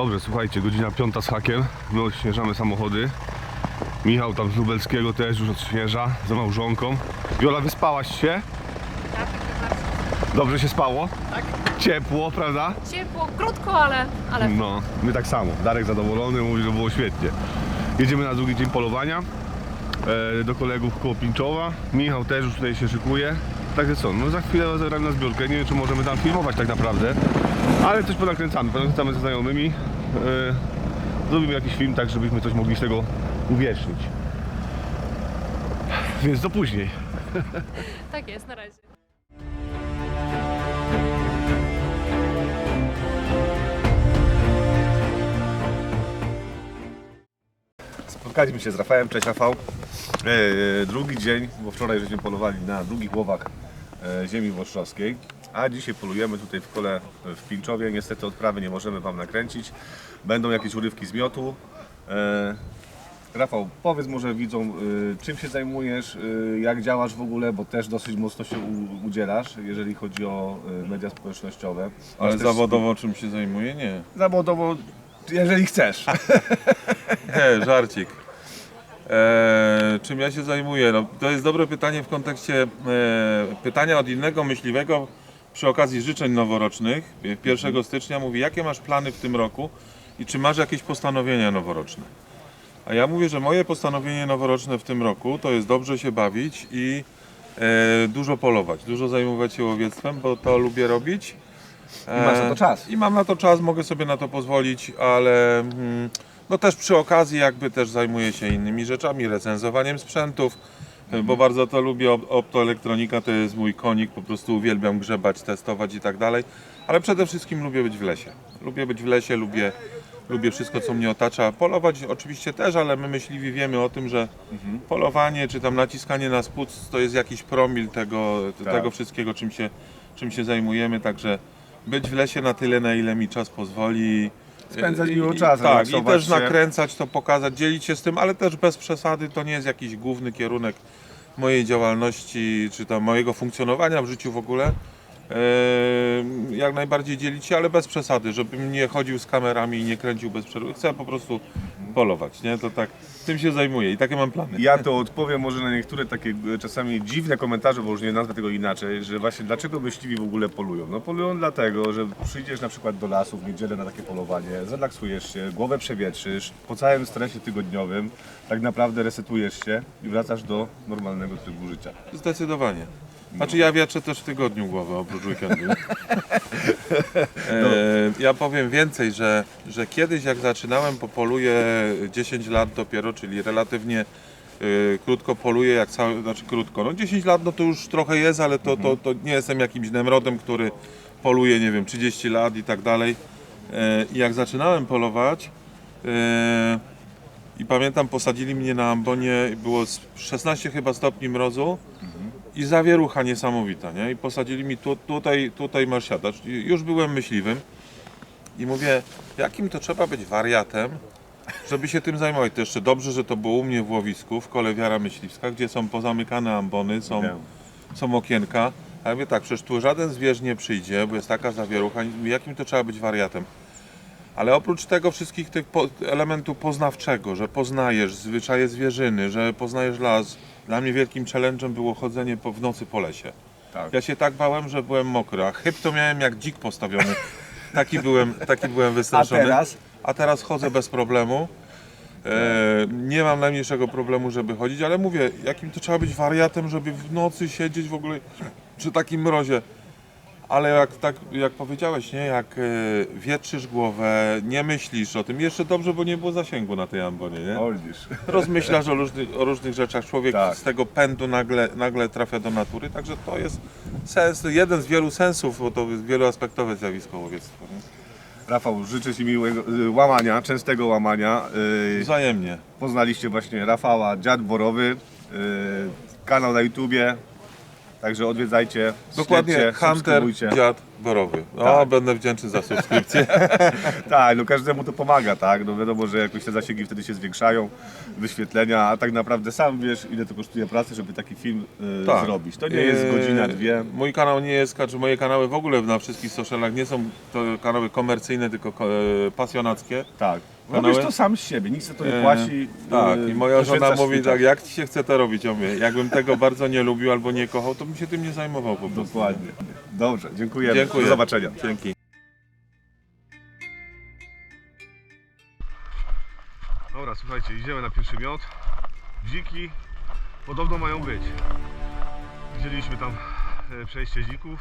Dobrze, słuchajcie, godzina piąta z hakiem. My odśnieżamy samochody. Michał tam z Lubelskiego też już odśnieża za małżonką. Wiola, wyspałaś się? Tak. Dobrze się spało? Tak. Ciepło, prawda? Ciepło, krótko, ale, ale No, my tak samo. Darek zadowolony, mówi, że było świetnie. Jedziemy na drugi dzień polowania e, do kolegów koło Pinczowa. Michał też już tutaj się szykuje. Także co, no za chwilę zagramy na zbiórkę. Nie wiem, czy możemy tam filmować tak naprawdę, ale coś ponakręcamy. Ponakręcamy ze znajomymi. E, zrobimy jakiś film, tak żebyśmy coś mogli z tego uwiecznić. Więc do później. tak jest, na razie. Spotkaliśmy się z Rafałem, cześć Rafał. E, drugi dzień, bo wczoraj żeśmy polowali na długich łowach e, ziemi włoszczowskiej, a dzisiaj polujemy tutaj w kole w Pinczowie. Niestety odprawy nie możemy Wam nakręcić. Będą jakieś urywki z miotu. E, Rafał, powiedz może widzom, e, czym się zajmujesz, e, jak działasz w ogóle, bo też dosyć mocno się u, udzielasz, jeżeli chodzi o e, media społecznościowe. Ale też zawodowo czym się zajmuję? Nie. Zawodowo, jeżeli chcesz. Nie, żarcik. Eee, czym ja się zajmuję? No, to jest dobre pytanie w kontekście e, pytania od innego myśliwego przy okazji życzeń noworocznych. 1 stycznia mówi, jakie masz plany w tym roku i czy masz jakieś postanowienia noworoczne? A ja mówię, że moje postanowienie noworoczne w tym roku to jest dobrze się bawić i e, dużo polować, dużo zajmować się łowiectwem, bo to lubię robić. I masz na to czas. I mam na to czas, mogę sobie na to pozwolić, ale mm, no też przy okazji jakby też zajmuję się innymi rzeczami, recenzowaniem sprzętów, bo bardzo to lubię. Op- Optoelektronika to jest mój konik, po prostu uwielbiam grzebać, testować i tak dalej, ale przede wszystkim lubię być w lesie. Lubię być w lesie, lubię, lubię wszystko co mnie otacza. Polować oczywiście też, ale my myśliwi wiemy o tym, że polowanie czy tam naciskanie na spód to jest jakiś promil tego, Tak. tego wszystkiego czym się, czym się zajmujemy, także być w lesie na tyle, na ile mi czas pozwoli. Spędzać miło czas, Tak, i też się. nakręcać to, pokazać, dzielić się z tym, ale też bez przesady. To nie jest jakiś główny kierunek mojej działalności, czy tam mojego funkcjonowania w życiu w ogóle. Eee, jak najbardziej dzielić się, ale bez przesady, żebym nie chodził z kamerami i nie kręcił bez przerwy. Chcę po prostu polować, nie? To tak, tym się zajmuję i takie mam plany. Ja to odpowiem może na niektóre takie e, czasami dziwne komentarze, bo już nie nazwę tego inaczej, że właśnie dlaczego myśliwi w ogóle polują? No polują dlatego, że przyjdziesz na przykład do lasu w niedzielę na takie polowanie, zrelaksujesz się, głowę przewietrzysz, po całym stresie tygodniowym tak naprawdę resetujesz się i wracasz do normalnego trybu życia. Zdecydowanie. Znaczy ja wietrzę też w tygodniu głowę oprócz weekendu. E, ja powiem więcej, że, że kiedyś jak zaczynałem, po poluję 10 lat dopiero, czyli relatywnie e, krótko poluję, jak cały, znaczy krótko, no 10 lat no to już trochę jest, ale to, to, to nie jestem jakimś nemrodem, który poluje, nie wiem, 30 lat i tak dalej. E, I jak zaczynałem polować, e, i pamiętam, posadzili mnie na ambonie, było z 16 chyba stopni mrozu i zawierucha niesamowita, nie? I posadzili mi tu, tutaj, tutaj masz siadać. I Już byłem myśliwym i mówię, jakim to trzeba być wariatem, żeby się tym zajmować. To jeszcze dobrze, że to było u mnie w łowisku, w kole Wiara Myśliwska, gdzie są pozamykane ambony, są, są okienka. A ja mówię tak, przecież tu żaden zwierz nie przyjdzie, bo jest taka zawierucha. Jakim to trzeba być wariatem? Ale oprócz tego wszystkich tych elementów poznawczego, że poznajesz zwyczaje zwierzyny, że poznajesz las. Dla mnie wielkim challenge'em było chodzenie po, w nocy po lesie. Tak. Ja się tak bałem, że byłem mokry, a chyb to miałem jak dzik postawiony. Taki byłem, taki byłem wystraszony. A teraz? A teraz chodzę bez problemu. E, nie mam najmniejszego problemu, żeby chodzić, ale mówię, jakim to trzeba być wariatem, żeby w nocy siedzieć w ogóle przy takim mrozie. Ale jak, tak, jak powiedziałeś, nie? Jak e, wietrzysz głowę, nie myślisz o tym. Jeszcze dobrze, bo nie było zasięgu na tej ambonie, nie? Rozmyślasz o, różnych- o różnych rzeczach. Człowiek Tak. z tego pędu nagle, nagle trafia do natury, także to jest sens, jeden z wielu sensów, bo to jest wieloaspektowe zjawisko łowiectwo. Nie? Rafał, życzę Ci miłego y, łamania, częstego łamania. Y, Wzajemnie. Poznaliście właśnie Rafała, Dziad Borowy, y, kanał na YouTubie, także odwiedzajcie, Dokładnie, śledźcie, Hunter, subskrybujcie. dziad, Borowy. O, Tak. będę wdzięczny za subskrypcję. Tak, no każdemu to pomaga, tak? No wiadomo, że jakoś te zasięgi wtedy się zwiększają, wyświetlenia, a tak naprawdę sam wiesz, ile to kosztuje pracy, żeby taki film y, Tak. zrobić. To nie jest Eee, godzina, dwie. Mój kanał nie jest, znaczy moje kanały w ogóle na wszystkich socialach nie są to kanały komercyjne, tylko ko- e, pasjonackie. Tak. Kanały? Robisz to sam z siebie, nikt za to nie E, płaci. Tak, y, i moja żona poświęcasz mówi swój tak, czas. jak ci się chce to robić? Ja mówię, jakbym tego bardzo nie lubił albo nie kochał, to bym się tym nie zajmował po prostu. Dokładnie. Dobrze, dziękujemy. Dziękuję. Do zobaczenia. Dzięki. Dobra, słuchajcie, idziemy na pierwszy miot. Dziki podobno mają być. Widzieliśmy tam e, przejście dzików.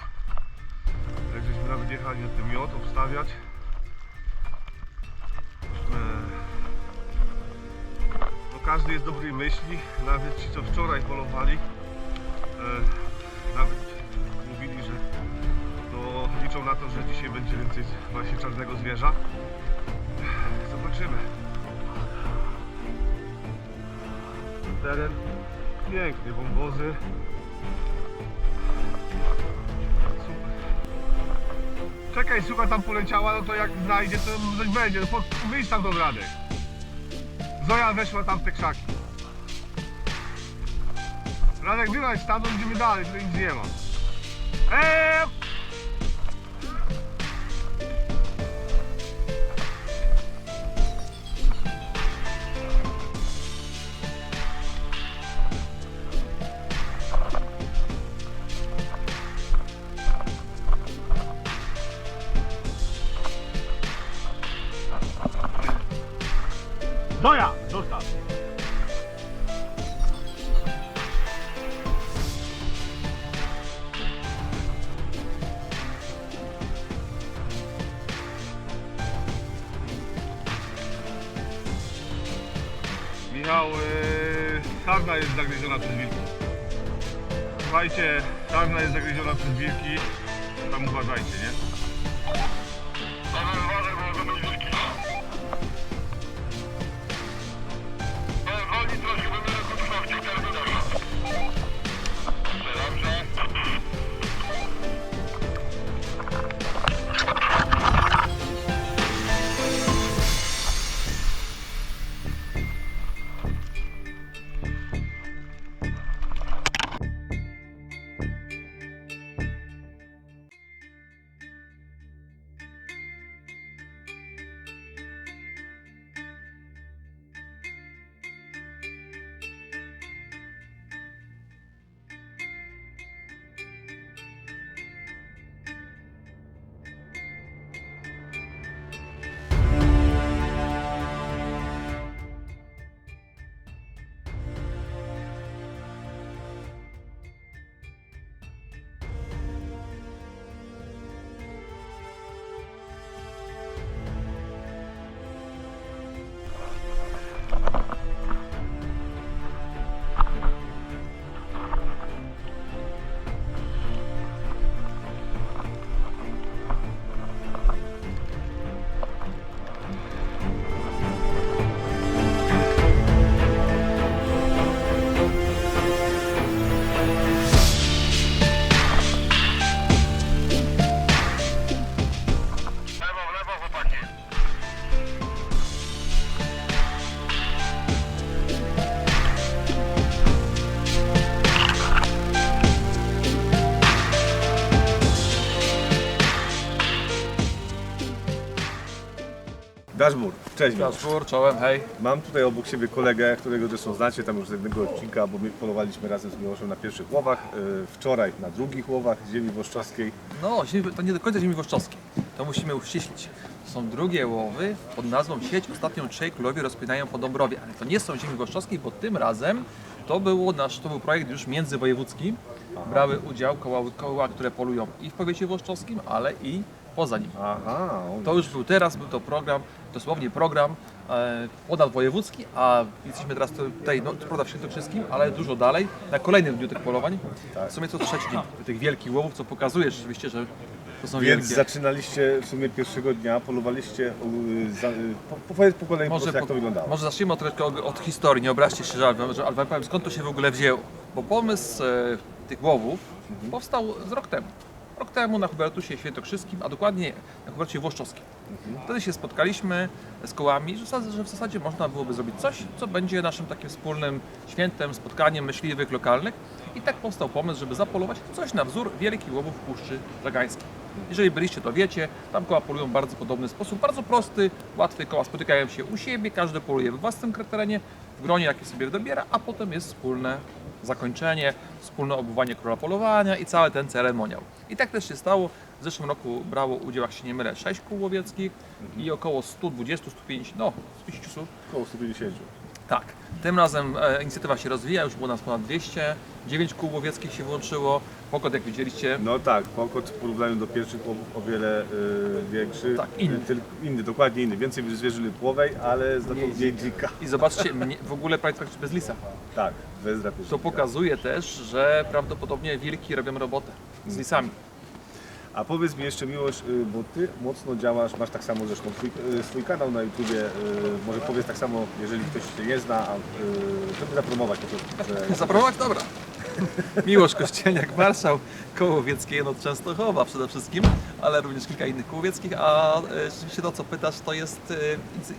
Jak żeśmy nawet jechali na ten miot obstawiać. Każdy jest dobrej myśli, nawet ci co wczoraj polowali. e, Nawet mówili, że to liczą na to, że dzisiaj będzie więcej właśnie czarnego zwierza. Zobaczymy. teren. Pięknie, wąwozy. Czekaj, suka tam poleciała, no to jak znajdzie, to coś będzie. No tam do Radek. Zoja weszła tam w te krzaki. Radek, wyłaź tam, to idziemy dalej, tutaj nic nie ma. Eee! Michał, yy, sarna jest zagryziona przez wilki. Słuchajcie, sarna jest zagryziona przez wilki. Tam uważajcie, nie? Dashboard, cześć. Kaszpur, czołem, hej. Mam tutaj obok siebie kolegę, którego zresztą znacie tam już z jednego odcinka, bo my polowaliśmy razem z Miłoszem na pierwszych łowach, yy, wczoraj na drugich łowach ziemi włoszczowskiej. No, ziemi- to nie do końca ziemi włoszczowskiej. To musimy uściślić. To są drugie łowy pod nazwą sieć. Ostatnio trzej królowie rozpinają po Dąbrowie, ale to nie są ziemi włoszczowskiej, bo tym razem to, było nasz, to był projekt już międzywojewódzki. Brały udział koła, koła, które polują i w powiecie włoszczowskim, ale i poza nim. Aha, To już był teraz, był to program, dosłownie program e, ponadwojewódzki, a jesteśmy teraz tutaj, no co prawda w Świętokrzyskim, ale dużo dalej, na kolejnym dniu tych polowań. Tak. W sumie co trzeci dzień tych wielkich łowów, co pokazuje rzeczywiście, że to są Więc wielkie. zaczynaliście w sumie pierwszego dnia, polowaliście, za, po, po, powiedz po kolei po Może, prostu, jak po- to wyglądało. może zacznijmy od, troszkę od, od historii, nie obraźcie się, że Alwem, że Alwem powiem skąd to się w ogóle wzięło. Bo pomysł e, tych łowów Mhm. powstał z rok temu. Rok temu na Hubertusie Świętokrzyskim, a dokładnie na Hubercie Włoszczowskim. Wtedy się spotkaliśmy z kołami, że w zasadzie- można byłoby zrobić coś, co będzie naszym takim wspólnym świętem, spotkaniem myśliwych lokalnych. I tak powstał pomysł, żeby zapolować coś na wzór wielkich łowów w Puszczy Żagańskiej. Jeżeli byliście, to wiecie, tam koła polują w bardzo podobny sposób, bardzo prosty, łatwy. Koła spotykają się u siebie, każdy poluje w własnym terenie, w gronie, jakie sobie dobiera, a potem jest wspólne zakończenie, wspólne obuwanie króla polowania i cały ten ceremoniał. I tak też się stało. W zeszłym roku brało udział, jak się nie mylę, 6 kół łowieckich i około 120, 150, no, 150 słów. Około 150. Tak. Tym razem e, inicjatywa się rozwija, już było nas ponad 200, 9 kół łowieckich się włączyło. Pokład, jak widzieliście, No tak, pokład w porównaniu do pierwszych łowów o wiele y, większy. Tak, inny. Y, Tylko, inny, dokładnie inny. Więcej zwierzyny płowej, ale to Mniej dzika. I zobaczcie, mnie, w ogóle praktycznie bez lisa. Tak, bez drapieżnika. To pokazuje też, że prawdopodobnie wilki robią robotę z lisami. A powiedz mi jeszcze Miłosz, y, bo Ty mocno działasz, masz tak samo zresztą twój, y, swój kanał na YouTubie, y, może powiedz tak samo, jeżeli ktoś się nie zna, a, y, żeby zapromować po prostu. Że... Zapromować? Dobra. Miłosz Kościelniak, marszał koło łowieckie od Częstochowa przede wszystkim, ale również kilka innych koł łowieckich, a e, rzeczywiście to, co pytasz, to jest e,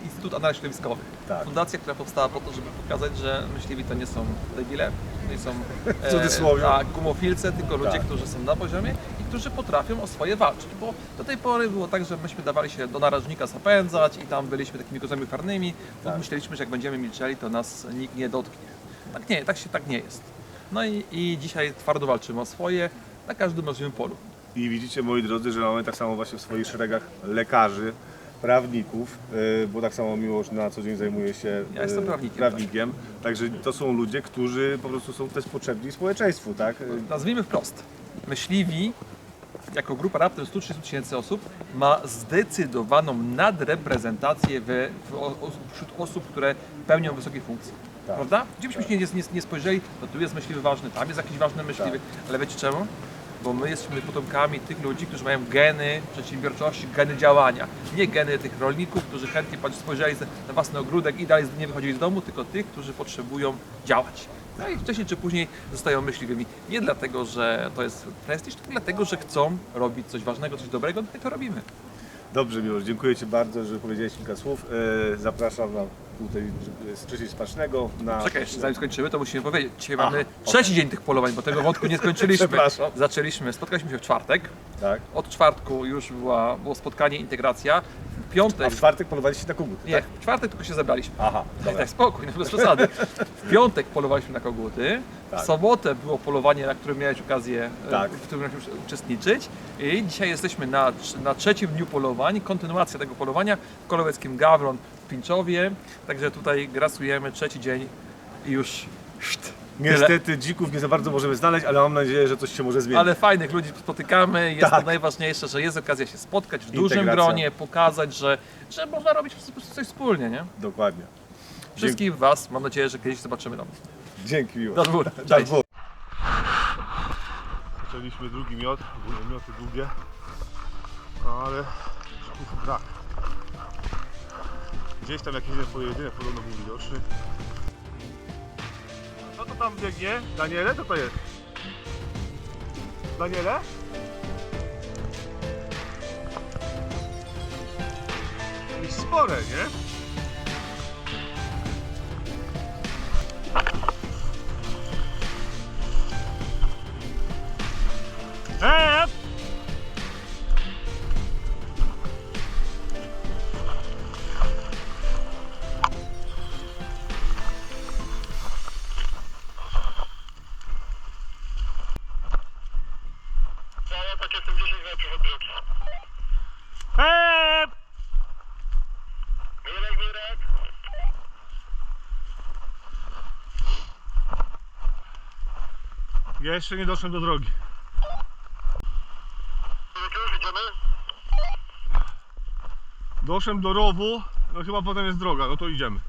Instytut- Analiz Środowiskowych. Tak. Fundacja, która powstała po to, żeby pokazać, że myśliwi to nie są debile, to nie są e, W cudzysłowie. tak, gumofilce, tylko ludzie, Tak. którzy są na poziomie i którzy potrafią o swoje walczyć, bo do tej pory było tak, że myśmy dawali się do narożnika zapędzać i tam byliśmy takimi kozami farnymi, Tak. myśleliśmy, że jak będziemy milczeli, to nas nikt nie dotknie. Tak nie, tak się tak nie jest. No i, i dzisiaj twardo walczymy o swoje na każdym możliwym polu. I widzicie moi drodzy, że mamy tak samo właśnie w swoich szeregach lekarzy, prawników, y, bo tak samo Miłosz na co dzień zajmuje się Ja jestem y, prawnikiem, prawnikiem. Także to są ludzie, którzy po prostu są też potrzebni społeczeństwu, tak? Nazwijmy wprost. Myśliwi, jako grupa raptem 130 tysięcy osób, ma zdecydowaną nadreprezentację w, w, wśród osób, które pełnią wysokie funkcje. Tak. Prawda? Gdzie byśmy się nie, nie, nie spojrzeli, to tu jest myśliwy ważny, tam jest jakiś ważny myśliwy, ale wiecie czemu? Bo my jesteśmy potomkami tych ludzi, którzy mają geny przedsiębiorczości, geny działania. Nie geny tych rolników, którzy chętnie spojrzeli na własny ogródek i dalej nie wychodzili z domu, tylko tych, którzy potrzebują działać. No i wcześniej czy później zostają myśliwymi. Nie dlatego, że to jest prestiż, tylko dlatego, że chcą robić coś ważnego, coś dobrego, no i to robimy. Dobrze Miłosz, dziękuję Ci bardzo, że powiedziałeś kilka słów. Y, Zapraszam na tutaj z Krzysiej Smacznego na... Czekaj, jeszcze zanim skończymy, to musimy powiedzieć. Dzisiaj Aha, mamy trzeci dzień tych polowań, bo tego wątku nie skończyliśmy. Przepraszam. Zaczęliśmy, spotkaliśmy się w czwartek. Tak. Od czwartku już była, było spotkanie, integracja. W piątek, A w czwartek polowaliście na kogut, nie, tak? w czwartek tylko się zebraliśmy. Aha, Tak, dobra. tak, spokój, no bez przesady. W piątek polowaliśmy na koguty, Tak. w sobotę było polowanie, na którym miałeś okazję e, Tak. w którym uczestniczyć i dzisiaj jesteśmy na, na trzecim dniu polowań, kontynuacja tego polowania w Koloweckim Gawron w Pinczowie, także tutaj grasujemy trzeci dzień i już szt. Niestety dzików nie za bardzo możemy znaleźć, ale mam nadzieję, że coś się może zmienić. Ale fajnych ludzi spotykamy, jest Tak. to najważniejsze, że jest okazja się spotkać w dużym Integracja. gronie, pokazać, że, że można robić po prostu coś wspólnie, nie? Dokładnie. Wszystkich Was, mam nadzieję, że kiedyś zobaczymy tam. Dzięki miło. Do dwór. Zaczęliśmy drugi miot, były mioty długie, no ale brak. Gdzieś tam jakiś jeden pojedynek podobno był widoczny. Co to tam biegnie? Daniele? Co to jest? Daniele? Jakieś spore, nie? Ja jeszcze nie doszłem do drogi. Już idziemy? Doszłem do rowu, no chyba potem jest droga, no to idziemy.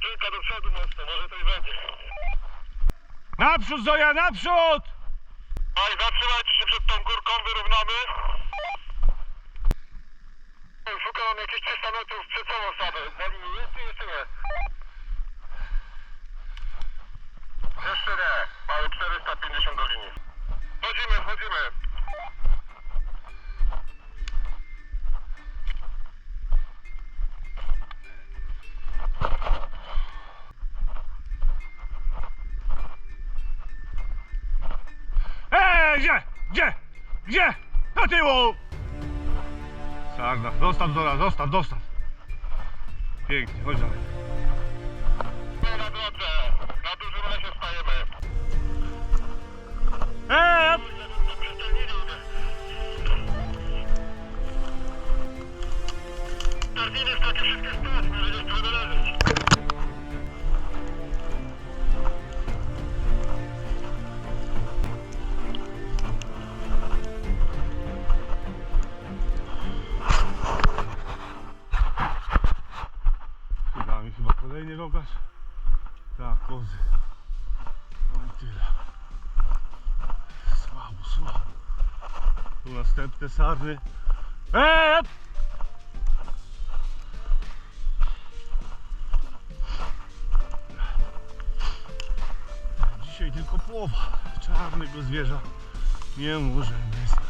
Kilka do przodu mocno, może coś będzie. Naprzód Zoja, naprzód! Aj, zatrzymajcie się przed tą górką, wyrównamy. Szukam jakieś 300 metrów przed sobą sobie. Na linii Jeszcze nie. Mamy 450 do linii. Wchodzimy, wchodzimy. Eee, gdzie? Gdzie? Gdzie? Do tyłu! Sarda, zostaw Zora, zostaw, zostaw. Pięknie, chodź dalej. Następne sarny. Eee! Dzisiaj tylko połowa czarnego zwierza. Nie znaleźć.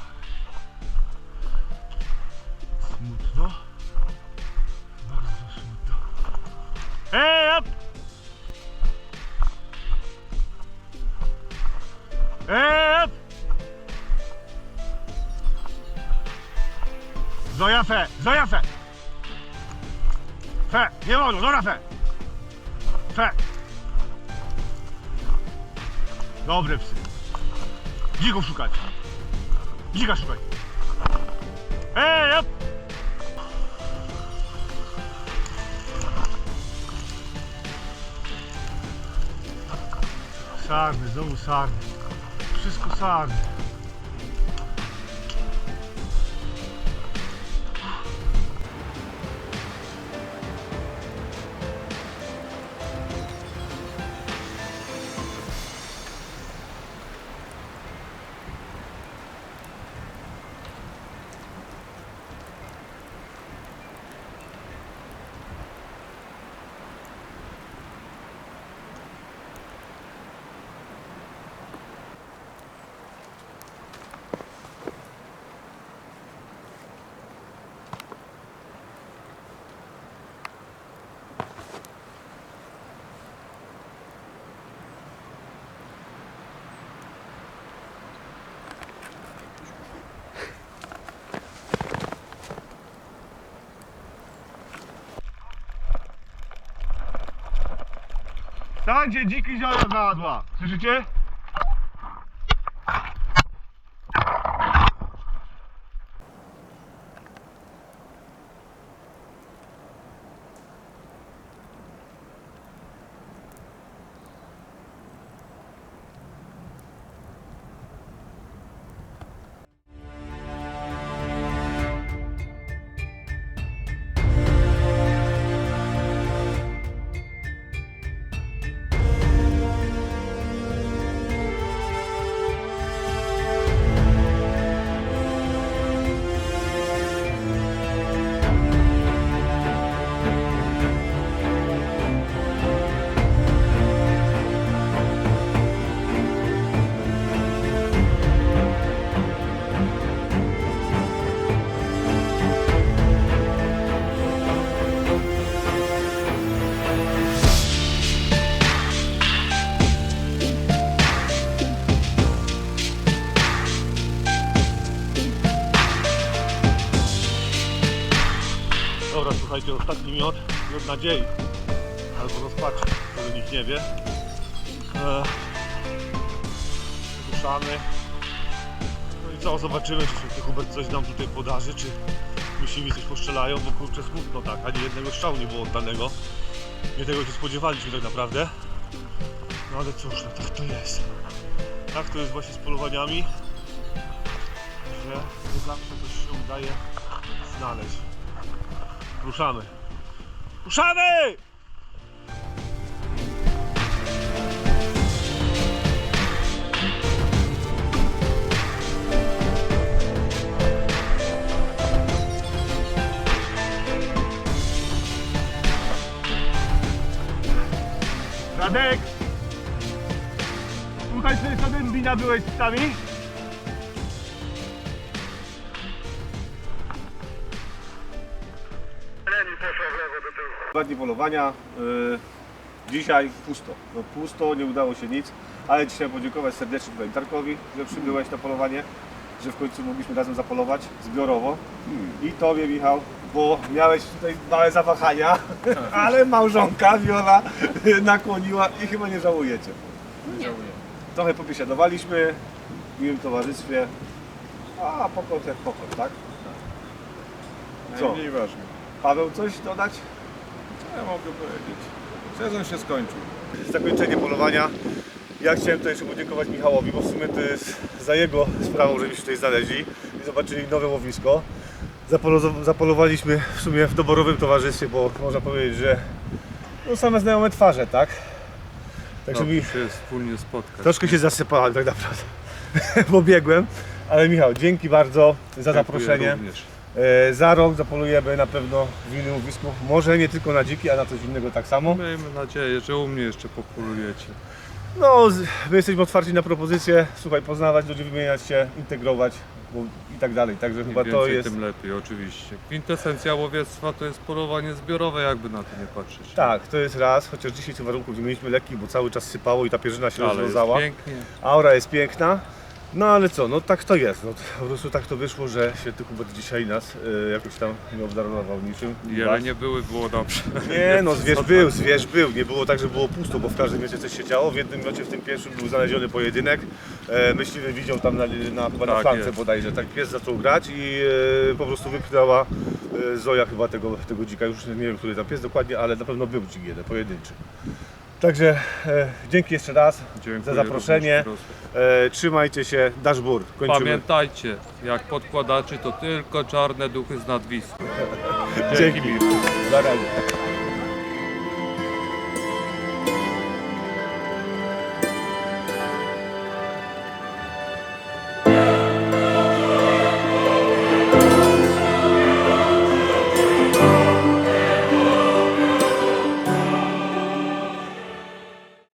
Nie wolno, dobra fe! Fe! Dobre psy. Dziko szukać. Dzika szukać. Eee! Ep! Sarny, znowu sarny. Wszystko sarny. Stańcie, dziki zioła znalazła. Słyszycie? Ostatni miod, miod nadziei. Albo rozpaczy, który nikt nie wie. Eee, ruszamy. No i co, zobaczymy, czy święty Hubert coś nam tutaj podarzy, czy myśliwi coś poszczelają, bo kurczę smutno tak, ani jednego strzału nie było oddanego. Nie tego się spodziewaliśmy tak naprawdę. No ale cóż, no tak to jest. Tak to jest właśnie z polowaniami, że nie zawsze coś się udaje znaleźć. Ruszamy. Ruszamy! Radek! Słuchaj, sobie sobie bina byłeś z psami? Dwa dni polowania. Yy, Dzisiaj pusto. No pusto, nie udało się nic, ale dzisiaj podziękować serdecznie tutaj Tarkowi, że przybyłeś na polowanie, że w końcu mogliśmy razem zapolować zbiorowo. I Tobie Michał, bo miałeś tutaj małe zawahania, ale małżonka Wiola nakłoniła i chyba nie żałujecie. Nie. Trochę pobiesiadowaliśmy w miłym towarzystwie, a pokój jak pokój, tak? Co? Najmniej ważne. Paweł, coś dodać? Ja mogę powiedzieć? Sezon się skończył. zakończenie polowania. Ja chciałem tutaj jeszcze podziękować Michałowi, bo w sumie to jest za jego sprawą, żebyśmy tutaj znaleźli i zobaczyli nowe łowisko. Zapolo- zapolowaliśmy w sumie w doborowym towarzystwie, bo można powiedzieć, że no same znajome twarze, tak? Także mi się wspólnie spotkać. troszkę się zasypałem tak naprawdę, bo biegłem. Ale Michał, dzięki bardzo za zaproszenie. E, Za rok zapolujemy na pewno w innym łowisku. Może nie tylko na dziki, a na coś innego tak samo. Miejmy nadzieję, że u mnie jeszcze popolujecie. No, my jesteśmy otwarci na propozycje, słuchaj, poznawać ludzi, wymieniać się, integrować bo, i tak dalej. Także chyba Im to więcej, jest. tym lepiej, oczywiście. Kwintesencja łowiectwa to jest polowanie zbiorowe, jakby na to nie patrzeć. Tak, to jest raz, chociaż dzisiaj tych warunków nie mieliśmy lekkich, bo cały czas sypało i ta pierzyna się Ale jest rozwiązała. pięknie. Aura jest piękna. No ale co, no tak to jest. No, po prostu tak to wyszło, że święty Hubert dzisiaj nas y, jakoś tam nie obdarował niczym. Wiele nie były, było dobrze. Nie, no zwierz był, zwierz był. Nie było tak, że było pusto, bo w każdym miocie coś się działo. W jednym miocie, w tym pierwszym był znaleziony pojedynek. E, myśliwy widział tam na, na, chyba na Tak flance bodajże. Tak pies zaczął grać i e, po prostu wypchnęła e, Zoja chyba tego, tego dzika. Już nie wiem, który tam pies dokładnie, ale na pewno był dzik jeden, pojedynczy. Także e, dzięki jeszcze raz Dziękuję za zaproszenie. również, E, trzymajcie się. Dashboard. Kończymy. Pamiętajcie, jak podkładacie, to tylko czarne duchy z nadwisku. Dzięki. Na razie.